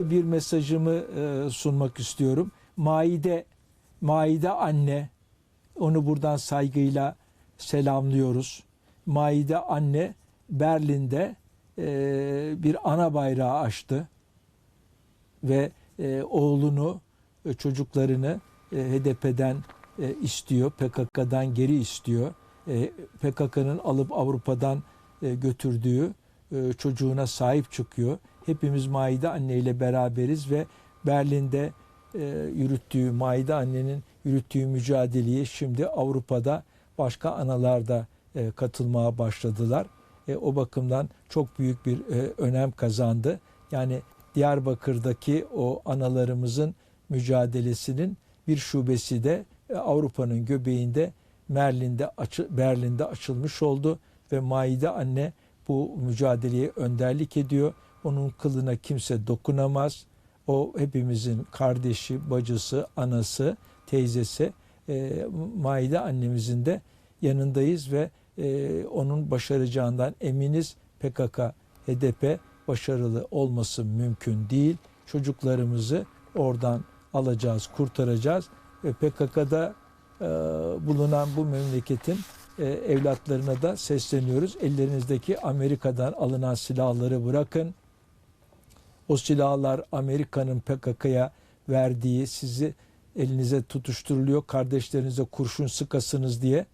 bir mesajımı e, sunmak istiyorum. Maide, Maide anne, onu buradan saygıyla selamlıyoruz. Maide anne Berlin'de e, bir ana bayrağı açtı ve e, oğlunu, çocuklarını HDP'den istiyor, PKK'dan geri istiyor. PKK'nın alıp Avrupa'dan götürdüğü çocuğuna sahip çıkıyor. Hepimiz Maide Anne ile beraberiz ve Berlin'de e, yürüttüğü, Maide Anne'nin yürüttüğü mücadeleyi şimdi Avrupa'da başka analar da e, katılmaya başladılar. E, o bakımdan çok büyük bir e, önem kazandı. Yani Diyarbakır'daki o analarımızın mücadelesinin bir şubesi de e, Avrupa'nın göbeğinde Merlin'de açı, Berlin'de açılmış oldu ve Maide anne bu mücadeleye önderlik ediyor. Onun kılına kimse dokunamaz. O hepimizin kardeşi, bacısı, anası, teyzesi. E, Maide annemizin de yanındayız ve e, onun başaracağından eminiz. PKK, HDP başarılı olması mümkün değil. Çocuklarımızı oradan alacağız, kurtaracağız ve PKK'da e, bulunan bu memleketin e, evlatlarına da sesleniyoruz. Ellerinizdeki Amerika'dan alınan silahları bırakın. O silahlar Amerika'nın PKK'ya verdiği sizi elinize tutuşturuluyor. Kardeşlerinize kurşun sıkasınız diye.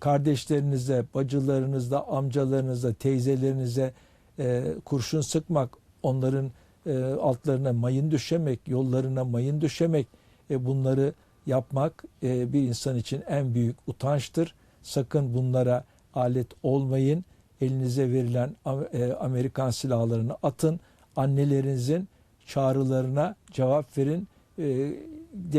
Kardeşlerinize, bacılarınıza, amcalarınıza, teyzelerinize e, kurşun sıkmak, onların e, altlarına mayın düşemek, yollarına mayın düşemek, e, bunları yapmak e, bir insan için en büyük utançtır. Sakın bunlara alet olmayın. Elinize verilen e, Amerikan silahlarını atın. Annelerinizin çağrılarına cevap verin. E,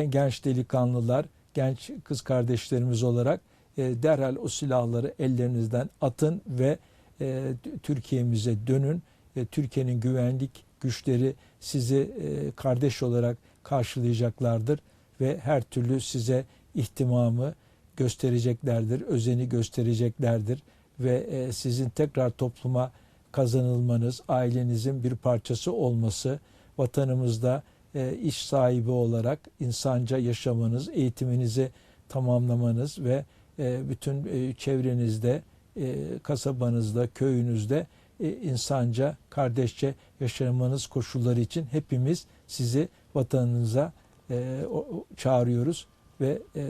genç delikanlılar, genç kız kardeşlerimiz olarak e, derhal o silahları ellerinizden atın ve e, Türkiye'mize dönün. E, Türkiye'nin güvenlik güçleri sizi e, kardeş olarak karşılayacaklardır ve her türlü size ihtimamı göstereceklerdir, özeni göstereceklerdir ve e, sizin tekrar topluma kazanılmanız, ailenizin bir parçası olması, vatanımızda e, iş sahibi olarak insanca yaşamanız, eğitiminizi tamamlamanız ve e, bütün e, çevrenizde, e, kasabanızda, köyünüzde e, insanca, kardeşçe yaşamanız koşulları için hepimiz sizi vatanınıza e, o- çağırıyoruz ve e,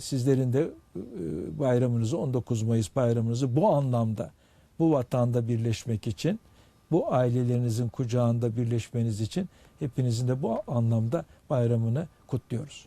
sizlerin de e, bayramınızı 19 Mayıs bayramınızı bu anlamda bu vatanda birleşmek için bu ailelerinizin kucağında birleşmeniz için hepinizin de bu anlamda bayramını kutluyoruz.